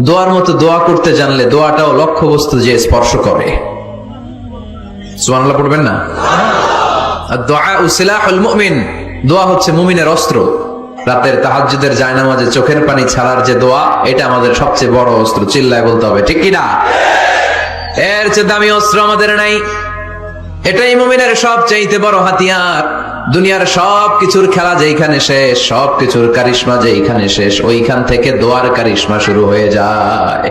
দোয়ার মতো দোয়া করতে জানলে দোয়াটাও লক্ষ্যবস্তু যে স্পর্শ করে। সুবহানাল্লাহ পড়বেন না? দোয়া হচ্ছে মুমিনের অস্ত্র। রাতের জায়নামাজে চোখের পানি ছাড়ার যে দোয়া, এটা আমাদের সবচেয়ে বড় অস্ত্র। চিল্লায় বলতে হবে, ঠিক কি না এর চেয়ে দামি অস্ত্র আমাদের নাই। এটাই মুমিনের সব চাইতে বড় হাতিয়ার। দুনিয়ার সব কিছুর খেলা যেইখানে শেষ সব কিছুর কারিশ্মা যেইখানে শেষ, ওইখান থেকে দোয়ার কারিশ্মা শুরু হয়ে যায়।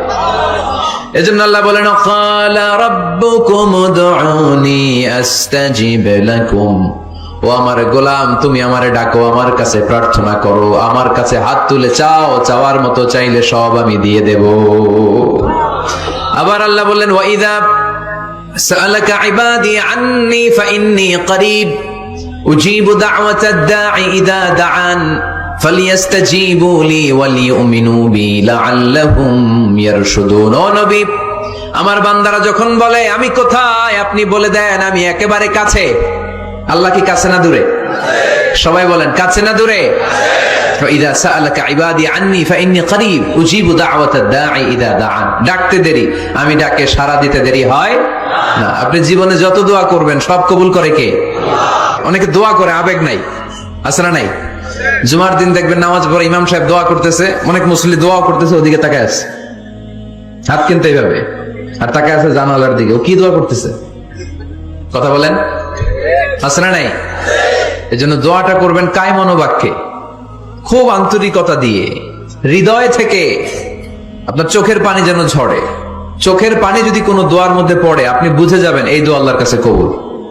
এজন্য আল্লাহ বলেন উদউনি আস্তাজিব লাকুম। ও আমার গোলাম, তুমি আমারে ডাকো, আমার কাছে প্রার্থনা করো, আমার কাছে হাত তুলে চাও, চাওয়ার মতো চাইলে সব আমি দিয়ে দেব। আবার আল্লাহ বলেন ওয়াইদা সালাকা ইবাদি আন্নি ফাইন্নি করিব। أجيب دعوة الداعي إذا دعان فليستجيبوا لي وليؤمنوا بي لعلهم يرشدون ও নবী আমার বান্দারা যখন বলে আমি কোথায় আপনি বলে দেন আমি একেবারে কাছে আল্লাহ কি কাছে না দূরে সবাই বলেন কাছে না দূরে فإذا سألك عبادي عني فإني قريب أجيب دعوة الداعي إذا دعان ডাকতে দেরি আমি ডাকে সারা দিতে দেরি হয় না আপনি জীবনে যত দোয়া করবেন সব কবুল করে কে অনেকে দোয়া করে, আবেগ নাই আসরা নাই। জুমার দিন দেখবেন নামাজ পড়ে ইমাম সাহেব দোয়া করতেছে, অনেক মুসলি দোয়া করতেছে, ওদিকে তাকায় আছে। হাত কিনতে এইভাবে। আর তাকায় আছে জানালার দিকে। ও কি দোয়া করতেছে? কথা বলেন। আসরা নাই? এজন্য দোয়াটা করবেন কায় মনোবাক্যে খুব আন্তরিকতা দিয়ে। হৃদয় থেকে আপনার চোখের পানি যেন ঝরে। চোখের পানি যদি কোনো দোয়ার মধ্যে পড়ে, আপনি বুঝে যাবেন, এই দোয়া আল্লাহর কাছে কবুল।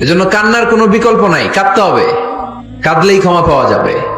এজন্য কান্নার কোনো বিকল্প নাই কাঁদতে হবে। কাঁদলেই ক্ষমা পাওয়া যাবে।